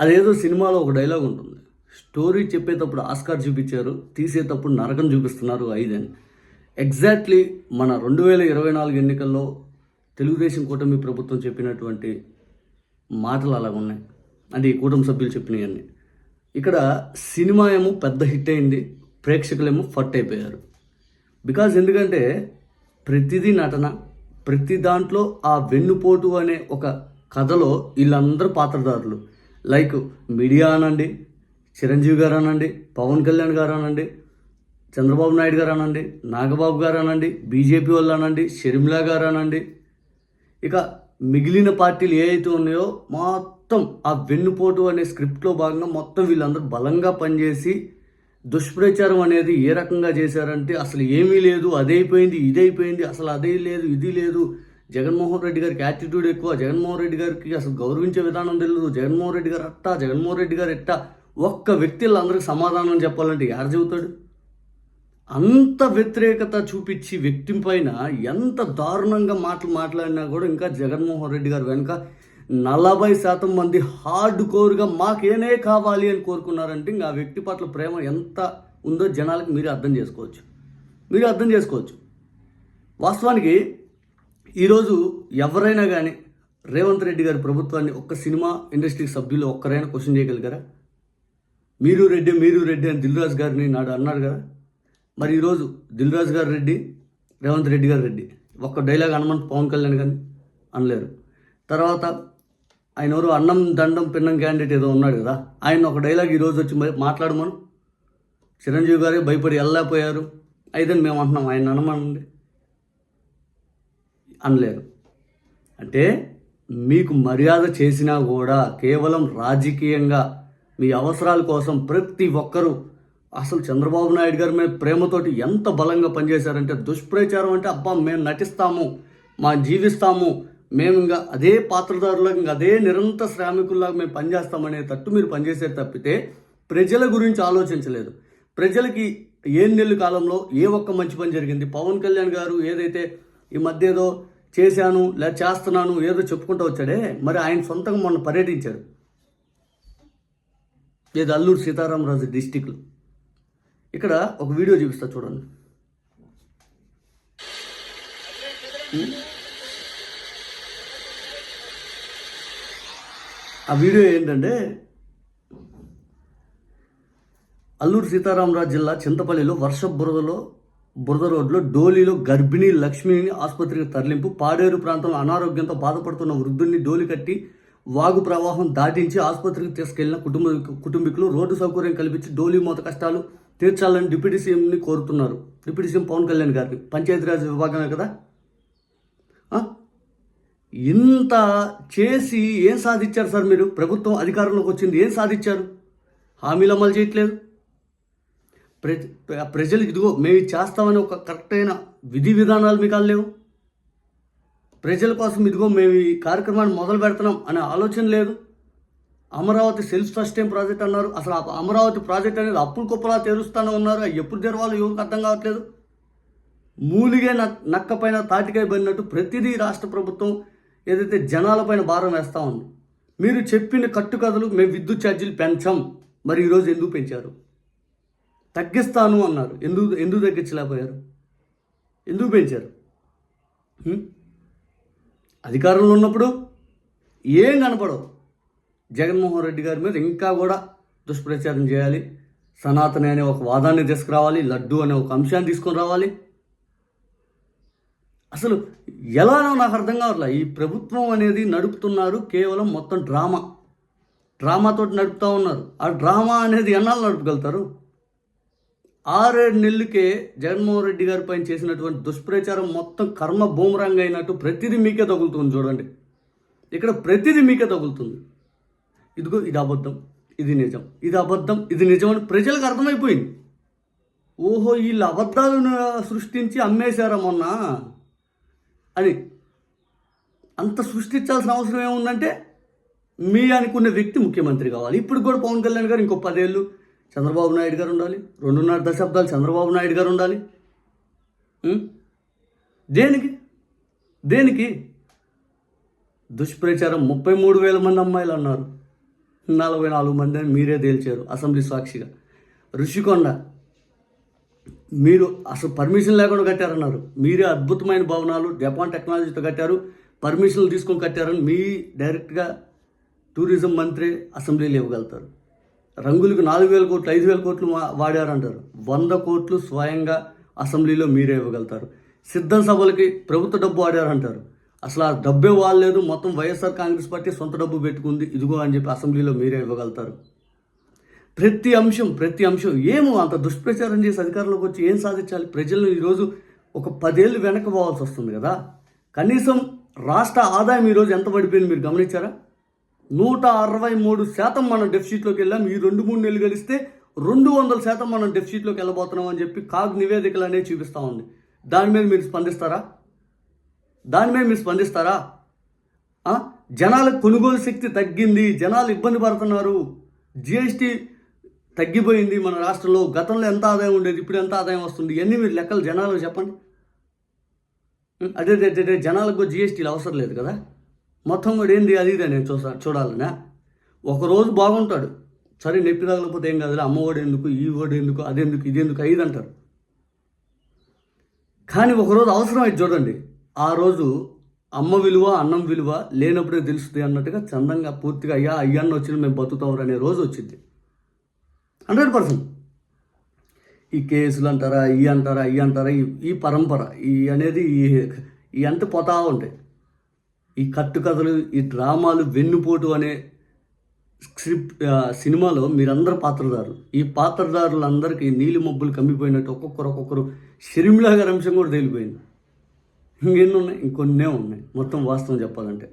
అదేదో సినిమాలో ఒక డైలాగ్ ఉంటుంది. స్టోరీ చెప్పేటప్పుడు ఆస్కార్ చూపించారు తీసేటప్పుడు నరకం చూపిస్తున్నారు ఐదని. ఎగ్జాక్ట్లీ మన రెండు వేల ఇరవై నాలుగు ఎన్నికల్లో తెలుగుదేశం కూటమి ప్రభుత్వం చెప్పినటువంటి మాటలు అలా ఉన్నాయి. అంటే ఈ కూటమి సభ్యులు చెప్పినవన్నీ ఇక్కడ సినిమా ఏమో పెద్ద హిట్ అయింది ప్రేక్షకులేమో ఫట్ అయిపోయారు. బికాజ్ ఎందుకంటే ప్రతిదీ నటన ప్రతి దాంట్లో ఆ వెన్నుపోటు అనే ఒక కథలో వీళ్ళందరూ పాత్రదారులు లైక్ మీడియా అనండి చిరంజీవి గారు అనండి పవన్ కళ్యాణ్ గారు అనండి చంద్రబాబు నాయుడు గారు అనండి నాగబాబు గారు అనండి బీజేపీ వాళ్ళు అనండి షర్మిలా గారు అనండి. ఇక మిగిలిన పార్టీలు ఏవైతే ఉన్నాయో మొత్తం ఆ వెన్నుపోటు అనే స్క్రిప్ట్లో భాగంగా మొత్తం వీళ్ళందరూ బలంగా పనిచేసి దుష్ప్రచారం అనేది ఏ రకంగా చేశారంటే అసలు ఏమీ లేదు అదైపోయింది ఇదైపోయింది అసలు అదే లేదు ఇది లేదు జగన్మోహన్ రెడ్డి గారికి యాటిట్యూడ్ ఎక్కువ జగన్మోహన్ రెడ్డి గారికి అసలు గౌరవించే విధానం తెలియదు జగన్మోహన్ రెడ్డి గారు అట్టా జగన్మోహన్ రెడ్డి గారు ఎట్టా ఒక్క వ్యక్తి అందరికి సమాధానం చెప్పాలంటే ఎవరు చెబుతాడు? అంత వ్యతిరేకత చూపించి వ్యక్తి పైన ఎంత దారుణంగా మాటలు మాట్లాడినా కూడా ఇంకా జగన్మోహన్ రెడ్డి గారు వెనుక నలభై శాతం మంది హార్డ్ కోర్గా మాకేనే కావాలి అని కోరుకున్నారంటే ఇంకా ఆ వ్యక్తి పట్ల ప్రేమ ఎంత ఉందో జనాలకు మీరు అర్థం చేసుకోవచ్చు. మీరు అర్థం చేసుకోవచ్చు. వాస్తవానికి ఈరోజు ఎవరైనా కానీ రేవంత్ రెడ్డి గారి ప్రభుత్వాన్ని ఒక్క సినిమా ఇండస్ట్రీ సభ్యులు ఒక్కరైనా క్వశ్చన్ చేయగలిగారా? మీరు రెడ్డి మీరు రెడ్డి అని దిల్రాజ్ గారిని నాడు అన్నారు కదా. మరి ఈరోజు దిల్ రాజు గారు రెడ్డి రేవంత్ రెడ్డి గారు రెడ్డి ఒక్క డైలాగ్ అనమని పవన్ కళ్యాణ్ కానీ అనలేరు. తర్వాత ఆయన ఎవరు అన్నం దండం పిన్నం క్యాండిడేట్ ఏదో ఉన్నాడు కదా. ఆయన ఒక డైలాగ్ ఈరోజు వచ్చి మరి మాట్లాడమను. చిరంజీవి గారే భయపడి వెళ్ళలేకపోయారు అయితే మేము అంటున్నాం ఆయన అనమనండి. అనలేరు అంటే మీకు మర్యాద చేసినా కూడా కేవలం రాజకీయంగా మీ అవసరాల కోసం ప్రతి ఒక్కరూ అసలు చంద్రబాబు నాయుడు గారి మీద ప్రేమతోటి ఎంత బలంగా పనిచేశారంటే దుష్ప్రచారం అంటే అబ్బా మేము నటిస్తాము మా జీవిస్తాము మేము ఇంకా అదే పాత్రదారులకు ఇంకా అదే నిరంతర శ్రామికుల్లాగా మేము పనిచేస్తామనే తట్టు మీరు పనిచేసే తప్పితే ప్రజల గురించి ఆలోచించలేదు. ప్రజలకి ఏ నెల్లు కాలంలో ఏ ఒక్క మంచి పని జరిగింది? పవన్ కళ్యాణ్ గారు ఏదైతే ఈ మధ్య ఏదో చేశాను లేదా చేస్తున్నాను ఏదో చెప్పుకుంటూ వచ్చాడే మరి ఆయన సొంతంగా మొన్న పర్యటించాడు. లేదు అల్లూరు సీతారామరాజు డిస్టిక్లో. ఇక్కడ ఒక వీడియో చూపిస్తా చూడండి. ఆ వీడియో ఏంటంటే అల్లూరు సీతారామరాజు జిల్లా చింతపల్లిలో వర్ష బురదలో బురద రోడ్లో డోలీలో గర్భిణీ లక్ష్మిని ఆసుపత్రికి తరలింపు. పాడేరు ప్రాంతంలో అనారోగ్యంతో బాధపడుతున్న వృద్ధుల్ని డోలి కట్టి వాగు ప్రవాహం దాటించి ఆసుపత్రికి తీసుకెళ్ళిన కుటుంబ కుటుంబీకులు రోడ్డు సౌకర్యం కల్పించి డోలీ మూత కష్టాలు తీర్చాలని డిప్యూటీ సీఎంని కోరుతున్నారు. డిప్యూటీ సీఎం పవన్ కళ్యాణ్ గారిని. పంచాయతీరాజ్ విభాగమే కదా? ఇంత చేసి ఏం సాధించారు సార్ మీరు? ప్రభుత్వం అధికారంలోకి వచ్చింది ఏం సాధించారు? హామీలు అమలు చేయట్లేదు. ప్రజలు ఇదిగో మేము చేస్తామని ఒక కరెక్ట్ అయిన విధి విధానాలు మీకు లేవు. ప్రజల కోసం ఇదిగో మేము ఈ కార్యక్రమాన్ని మొదలు పెడుతున్నాం అనే ఆలోచన లేదు. అమరావతి సెల్ఫ్ సస్టైన్ ప్రాజెక్ట్ అన్నారు. అసలు ఆ అమరావతి ప్రాజెక్ట్ అనేది అప్పుల కుప్పలా తెరుస్తానే ఉన్నారు. అది ఎప్పుడు తెరవాలో ఎవరికి అర్థం కావట్లేదు. మూలిగే నక్ నక్క పైన తాటికాయ పడినట్టు ప్రతిదీ రాష్ట్ర ప్రభుత్వం ఏదైతే జనాలపైన భారం వేస్తూ ఉంది. మీరు చెప్పిన కట్టుకథలు మేము విద్యుత్ ఛార్జీలు పెంచాం. మరి ఈరోజు ఎందుకు పెంచారు? తగ్గిస్తాను అన్నారు ఎందుకు ఎందుకు తగ్గించలేకపోయారు? ఎందుకు పెంచారు? అధికారంలో ఉన్నప్పుడు ఏం కనపడవు. జగన్మోహన్ రెడ్డి గారి మీద ఇంకా కూడా దుష్ప్రచారం చేయాలి. సనాతని అనే ఒక వాదాన్ని తీసుకురావాలి. లడ్డు అనే ఒక అంశాన్ని తీసుకొని రావాలి. అసలు ఎలానో నాకు అర్థం కావట్లే. ఈ ప్రభుత్వం అనేది నడుపుతున్నారు కేవలం మొత్తం డ్రామా. డ్రామాతో నడుపుతూ ఉన్నారు. ఆ డ్రామా అనేది ఎన్నాళ్ళు నడుపుగలుగుతారు? ఆరేడు నెలలకే జగన్మోహన్ రెడ్డి గారి పైన చేసినటువంటి దుష్ప్రచారం మొత్తం కర్మ బూమరంగ్ అయినట్టు ప్రతిదీ మీకే తగులుతుంది చూడండి. ఇక్కడ ప్రతిదీ మీకే తగులుతుంది. ఇదిగో ఇది అబద్ధం ఇది నిజం ఇది అబద్ధం ఇది నిజం అని ప్రజలకు అర్థమైపోయింది. ఓహో వీళ్ళు అబద్ధాలను సృష్టించి అమ్మేశారా మొన్న? అని అంత సృష్టించాల్సిన అవసరం ఏముందంటే మీ అనుకున్న వ్యక్తి ముఖ్యమంత్రి కావాలి. ఇప్పుడు కూడా పవన్ కళ్యాణ్ గారు ఇంకో పదేళ్ళు చంద్రబాబు నాయుడు గారు ఉండాలి. రెండున్నర దశాబ్దాలు చంద్రబాబు నాయుడు గారు ఉండాలి. దేనికి? దేనికి? దుష్ప్రచారం ముప్పై మూడు వేల మంది అమ్మాయిలు అన్నారు. నలభై నాలుగు మంది అని మీరే తేల్చారు అసెంబ్లీ సాక్షిగా. ఋషికొండ మీరు అసలు పర్మిషన్ లేకుండా కట్టారన్నారు. మీరే అద్భుతమైన భవనాలు జపాన్ టెక్నాలజీతో కట్టారు పర్మిషన్లు తీసుకొని కట్టారని మీ డైరెక్ట్గా టూరిజం మంత్రి అసెంబ్లీలో ఇవ్వగలుగుతారు. రంగులకు నాలుగు వేల కోట్లు ఐదు వేల కోట్లు వాడారంటారు. వంద కోట్లు స్వయంగా అసెంబ్లీలో మీరే ఇవ్వగలుగుతారు. సిద్ధం సభలకి ప్రభుత్వ డబ్బు వాడారంటారు. అసలు ఆ డబ్బే వాడలేదు మొత్తం వైఎస్ఆర్ కాంగ్రెస్ పార్టీ సొంత డబ్బు పెట్టుకుంది ఇదిగో అని చెప్పి అసెంబ్లీలో మీరే ఇవ్వగలుగుతారు. ప్రతి అంశం ప్రతి అంశం ఏమో అంత దుష్ప్రచారం చేసి అధికారంలోకి వచ్చి ఏం సాధించాలి? ప్రజలను ఈరోజు ఒక పదేళ్ళు వెనక పోవాల్సి వస్తుంది కదా. కనీసం రాష్ట్ర ఆదాయం ఈరోజు ఎంత పడిపోయింది మీరు గమనించారా? నూట అరవై మూడు శాతం మనం డెఫిసిట్లోకి వెళ్ళాం. ఈ రెండు మూడు నెలలు గడిస్తే రెండు వందల శాతం మనం డెఫిసిట్లోకి వెళ్ళబోతున్నాం అని చెప్పి కాగ్ నివేదికలు అనేవి చూపిస్తూ ఉంది. దాని మీద మీరు స్పందిస్తారా? దాని మీద మీరు స్పందిస్తారా? జనాల కొనుగోలు శక్తి తగ్గింది. జనాలు ఇబ్బంది పడుతున్నారు. జిఎస్టీ తగ్గిపోయింది మన రాష్ట్రంలో. గతంలో ఎంత ఆదాయం ఉండేది? ఇప్పుడు ఎంత ఆదాయం వస్తుంది? ఇవన్నీ మీరు లెక్కలు జనాలు చెప్పండి. అదే అదే, అదే జనాలకు జిఎస్టీలు అవసరం లేదు కదా? మొత్తం కూడా ఏంది అది ఇది నేను చూసా చూడాలనే. ఒకరోజు బాగుంటాడు. సరే నొప్పి తగలకపోతే ఏం కాదులే అమ్మఒడు ఎందుకు ఈ ఓడు ఎందుకు అదెందుకు ఇదెందుకు ఐదు అంటారు. కానీ ఒకరోజు అవసరం అయితే చూడండి. ఆ రోజు అమ్మ విలువ అన్నం విలువ లేనప్పుడే తెలుస్తుంది అన్నట్టుగా చందంగా పూర్తిగా అయ్యా అయ్యాన్న వచ్చిన మేము బతుకుతాం అనే రోజు వచ్చింది. Hundred percent. ఈ కేసులు అంటారా ఈ అంటారా ఈ అంటారా ఈ ఈ పరంపర ఈ అనేది ఈ ఈ అంత పోతా ఉంటాయి. ఈ కట్టుకథలు ఈ డ్రామాలు వెన్నుపోటు అనే స్క్రిప్ట్ సినిమాలో మీరందరూ పాత్రదారులు ఈ పాత్రదారులందరికీ నీలి మబ్బులు కమ్మిపోయినట్టు ఒక్కొక్కరు ఒక్కొక్కరు షర్మిలా గారి అంశం కూడా తేలిపోయింది. ఇంకెన్ని ఉన్నాయి? ఇంకొన్నే ఉన్నాయి. మొత్తం వాస్తవం చెప్పాలంటే.